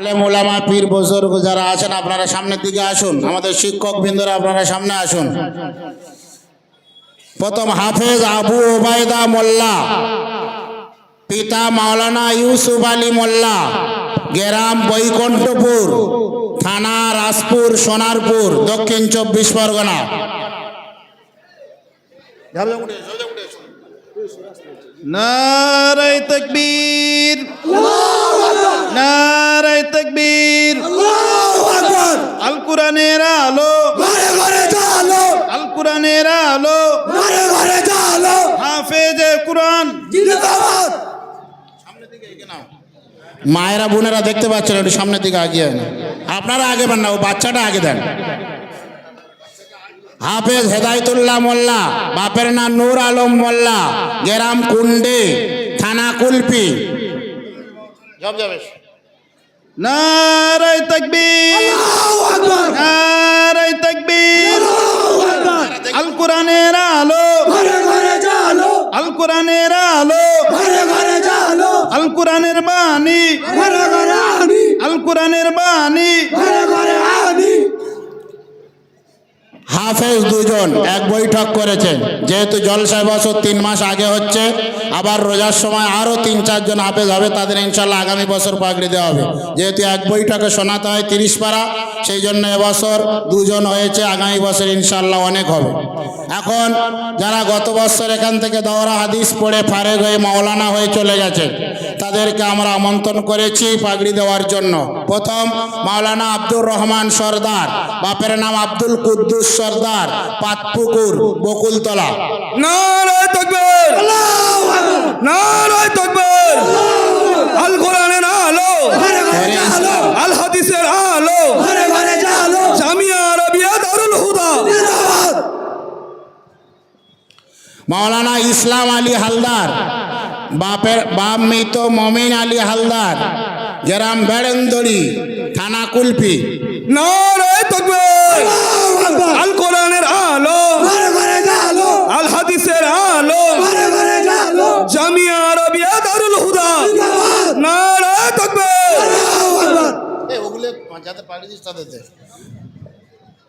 আলেম ওলামা, পীর বুজুর্গ যারা আছেন, আপনারা সামনের দিকে আসুন। আমাদের শিক্ষক বৃন্দরা আপনারা সামনে আসুন। প্রথম হাফেজ আবু ওবায়দা মোল্লা, পিতা মাওলানা ইউসুফ আলী মোল্লা, গ্রাম বৈকুণ্ঠপুর, থানা রাজপুর, সোনারপুর, দক্ষিণ চব্বিশ পরগনা। নারায় তকবীর। নারায় তকবীর। আল কোরআনের আলো। ঘরে ঘরে চালো আল কোরআনের আলো। ঘরে ঘরে চালো হাফেজে কোরআন মায়েরা বোনেরা দেখতে পাচ্ছেন, একটু সামনের দিকে আগিয়ে আপনারা আগে পান না, ও বাচ্চাটা আগে দেন। হাফেজ হেদায়তুল্লাহ মোল্লা বাপের নাম নূর আলম মোল্লা গেরাম কুন্ডে থানা কুলপি। নারায় তকবীর। আল্লাহু আকবার। নারায় তকবীর। আল কোরআনের আলো। ঘরে ঘরে চালো আল কোরআনের আলো। ঘরে ঘরে চালো আল কোরআনের বাণী। ঘরে ঘরে আনি আল কোরআনের বাণী। ঘরে ঘরে আনি হাফেজ দুজন এক বৈঠক করেছেন যেহেতু জলসায় বছর তিন মাস আগে হচ্ছে, আবার রোজার সময় আরও তিন, চারজন হাফেজ হবে, তাদের ইনশাল্লাহ আগামী বছর পাগড়ি দেওয়া হবে। যেহেতু এক বৈঠকে শোনাতে হয় তিরিশ পারা সেই জন্য এবছর দুজন হয়েছে, আগামী বছর ইনশাল্লাহ অনেক হবে। এখন যারা গত বছর এখান থেকে দৌড়া হাদিস পড়ে ফারেক হয়ে মাওলানা হয়ে চলে গেছে তাদেরকে আমরা আমন্ত্রণ করেছি পাগড়ি দেওয়ার জন্য। প্রথম মাওলানা আব্দুর রহমান সর্দার বাপের নাম আব্দুল কুদ্দুস সর্দার পাতপুকুর বকুলতলা। নারায় তকবীর! আল্লাহু নারায় তকবীর! আল কোরআনের আলো! ঘরে ঘরে চালো আল হাদিসের আলো ঘরে ঘরে চালো জামিয়া আরবিয়া দারুল হুদা জিন্দাবাদ মাওলানা ইসলাম আলী হালদার বাপের বাপ মৃত মমিন আলী হালদার জেরাম বেড়েন্দড়ি থানা কুলপি। নারায় তকবীর। আল্লাহু আকবার আল কোরআনের আলো। ঘরে ঘরে আল হাদিসের আলো। ঘরে ঘরে জামিয়া আরবিয়া দারুল হুদা। জিন্দাবাদ। নারায় তকবীর। আল্লাহু আকবার।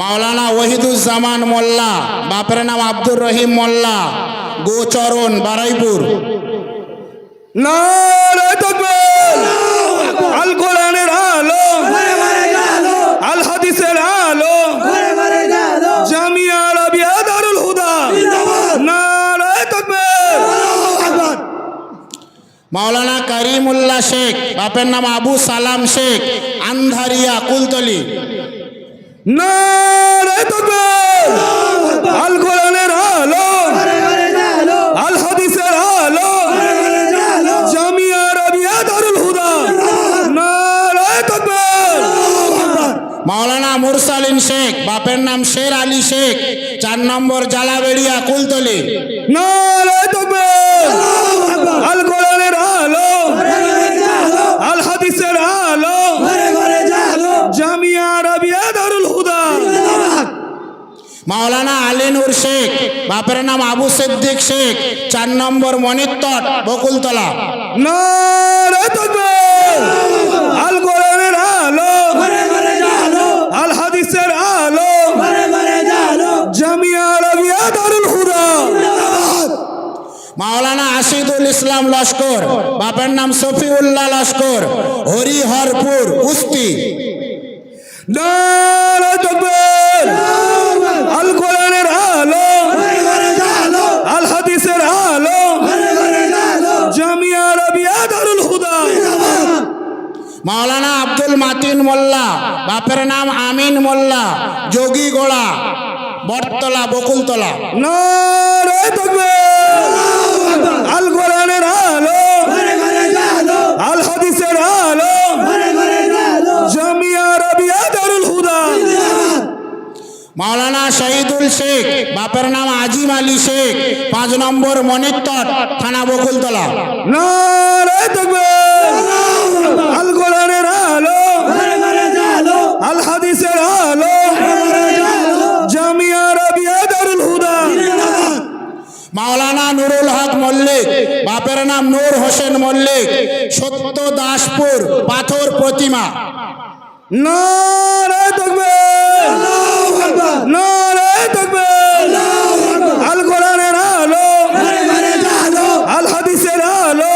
মাওলানা ওহিদুজ্জামান মোল্লা বাপের নাম আব্দুর রহিম মোল্লা গোচরণ বারাইপুর। আল কোরআনের আলো হাদিসের জামিয়া আরবিয়া দারুল হুদা মাওলানা করিমুল্লাহ শেখ বাপের নাম আবু সালাম শেখ আন্ধারিয়া কুলতলি। নারায় তকবীর আল কোরআনের আলো ঘরে ঘরে চালো আল হাদিসের আলো ঘরে ঘরে চালো জামিয়া আরবিয়া দারুল হুদা নারায় তকবীর আল্লাহু আকবার মাওলানা মুরসালিন শেখ বাপের নাম শের আলী শেখ চার নম্বর জালাবেড়িয়া কুলতলি। আল্লাহু আল কোরআনের আলো। ঘরে ঘরে চালো আল হাদিসের আলো। ঘরে ঘরে চালো জামিয়া আরবিয়া দারুল হুদা। মাওলানা আলিনুর শেখ বাপের নাম আবু সিদ্দিক শেখ চার নম্বর মনিত্তট বকুলতলা। নারায় তকবীর আল কোরআনের আলো ঘরে ঘরে চালো আল হাদিসের আলো ঘরে ঘরে চালো জামিয়া আরবিয়া দারুল হুদা জিন্দাবাদ মাওলানা ইসলাম লস্কর। বাপের নাম সফিউল্লাহ লস্কর। হরিহরপুর নারায় আল কোরআনের মাওলানা আব্দুল মাতিন মোল্লা। বাপের নাম আমিন মোল্লা। যোগী গোড়া বটতলা, বকুলতলা। তকবীর আল কোরআনের আলো ঘরে ঘরে চালো আল হাদিসের আলো ঘরে ঘরে চালো জামিয়া আরবিয়া দারুল হুদা জিন্দাবাদ মাওলানা শহীদুল শেখ বাপের নাম আজিম আলী শেখ পাঁচ নম্বর মনিত্তট থানা বকুলতলা। আল কোরআনের আলো। আল হাদিসের আলো। জামিয়া দারুল হুদা। মাওলানা নুরুল হক মল্লিক বাপের নাম নূর হোসেন মল্লিক সত্য দাসপুর পাথর প্রতিমা। নারে তকবীর। আল্লাহু আকবার। আকবার। আল কোরআনের আলো। আল হাদিসের আলো।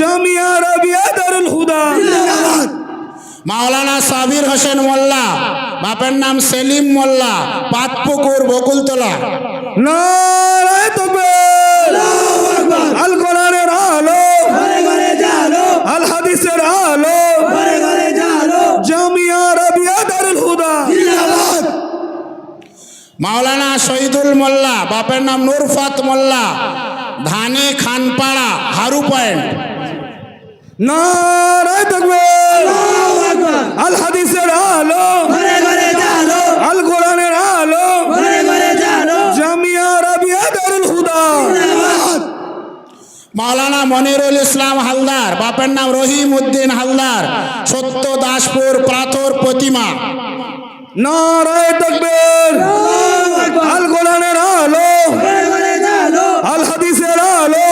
জামিয়া দারুল হুদা। মাওলানা সাবির হোসেন মোল্লা বাপের নাম সেলিম মোল্লা পাতপুকুর বকুলতলা। নারে তকবীর। আল্লাহু আকবার। আল কোরআনের আলো। ঘরে ঘরে জালো আল হাদিসের আলো ঘরে ঘরে জালো জামিয়া আরবিয়া দারুল হুদা জিন্দাবাদ মাওলানা শহীদুল মোল্লা বাপের নাম নুরফাত মোল্লা ধানে খানপাড়া হারু পয়েন্ট। আল হাদিসের আলো। আল কোরআনের আলো। জামিয়া দারুল হুদা। মাওলানা মনিরুল ইসলাম হালদার বাপের নাম রহিম উদ্দিন হালদার সত্য দাসপুর প্রাথর প্রতিমা। নারে তকবীর। আল কোরআনের আলো। আল হাদিসের আলো।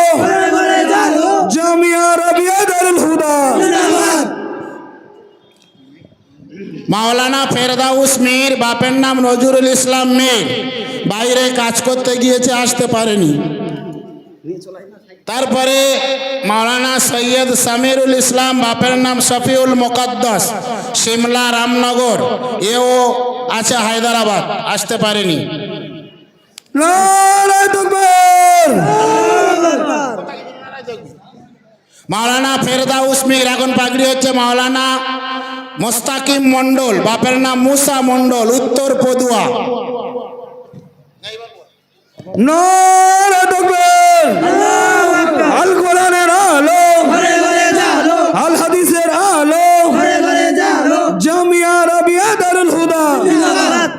জামিয়া আরবিয়া দারুল হুদা। মাওলানা ফেরদাউস মীর, বাপের নাম নজরুল ইসলাম মীর। বাইরে কাজ করতে গিয়েছে, আসতে পারেনি। তারপরে মাওলানা সৈয়দ সামিরুল ইসলাম, বাপের নাম শফিউল মোকাদ্দাস। সিমলা রামনগর। এও আছে হায়দ্রাবাদ আসতে পারেনি। মাওলানা ফেরদাউস মীর এখন পাগড়ি হচ্ছে মাওলানা মোস্তাকিম মণ্ডল বাপের নাম মুসা মণ্ডল উত্তর পদুয়া। নারে তকবীর আল্লাহু আকবার আল কোরআনের আলো ঘরে ঘরে জালো আল হাদিসের আলো ঘরে ঘরে জালো জামিয়া আরবিয়া দারুল হুদা জিন্দাবাদ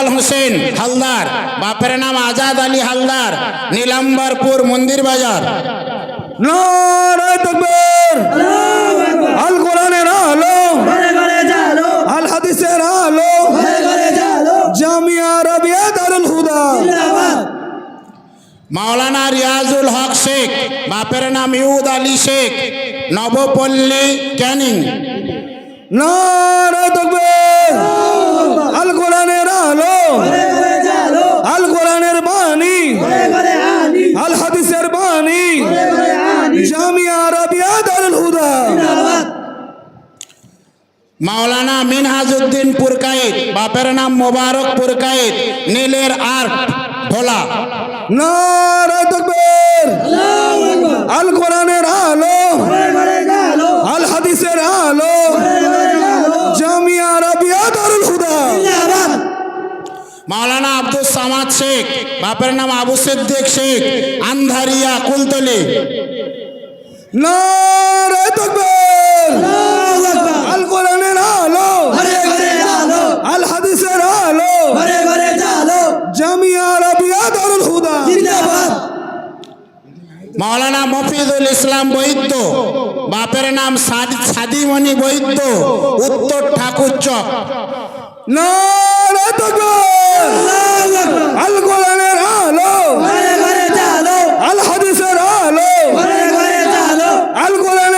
মাওলানা হোসেন হালদার। বাপের নাম আজাদ আলী হালদার নীলাম্বরপুর মন্দির বাজার। আল কোরআনের আলো। আল হাদিসের আলো। জামিয়া দারুল হুদা। মাওলানা রিয়াজুল হক শেখ বাপের নাম ইউদ আলী শেখ নবপল্লী ক্যানিং। নারে তকবীর আল কোরআনের আলো ঘরে ঘরে জালো আল কোরআনের বাণী ঘরে ঘরে আনি আল হাদিসের বাণী ঘরে ঘরে আনি জামিয়া আরবিয়া দারুল হুদা জিন্দাবাদ মাওলানা মিনহাজউদ্দিন পুরকায়েত বাপের নাম মোবারক পুরকায়েত নীলের আর্ট ভোলা। আল কোরআনের আলো আল হাদিসের আলো ঘরে ঘরে জালো জামিয়া আরবিয়া দারুল হুদা। মাওলানা আব্দুল সামাদ শেখ বাপের নাম আবু সিদ্দিক শেখ আন্ধারিয়া কুলতলি। তকবীর। আল মাওলানা মফিদুল ইসলাম বৈদ্য বাপের নাম সাদ- সাদিমণি বৈদ্য উত্তর ঠাকুর চক। আল হাদিসের আলো আল কোরআনের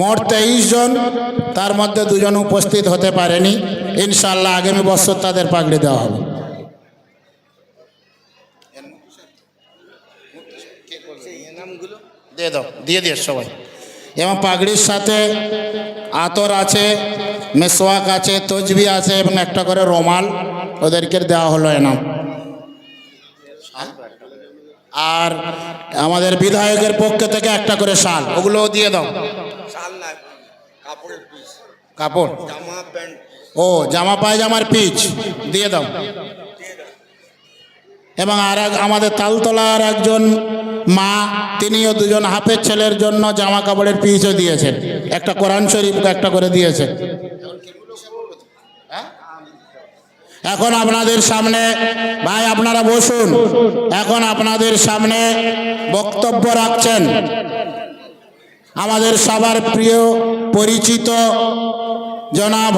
মোট তেইশ জন তার মধ্যে দুজন উপস্থিত হতে পারেনি। ইনশাল্লাহ আগামী বছর তাদের পাগড়ি দেওয়া হবে। দিয়ে দাও, দিয়ে দিয়ে সবাই। এবং পাগড়ির সাথে আতর আছে মেসোয়াক আছে তজবি আছে এবং একটা করে রোমাল ওদেরকে দেওয়া হলো এনাম। আর আমাদের বিধায়কের পক্ষ থেকে একটা করে শাল, ওগুলোও দিয়ে দাও। কাপড়ের পিস কাপড়? জামা প্যান্ট ও জামা পায়জামার পিচ দিয়ে দাও। এবং আর আমাদের তালতলার একজন মা তিনিও দুজন হাফের ছেলের জন্য জামা কাপড়ের পিচও দিয়েছেন। একটা কোরআন শরীফ একটা করে দিয়েছেন। এখন আপনাদের সামনে ভাই আপনারা বসুন। এখন আপনাদের সামনে বক্তব্য রাখছেন। আমাদের সবার প্রিয় পরিচিত জনাব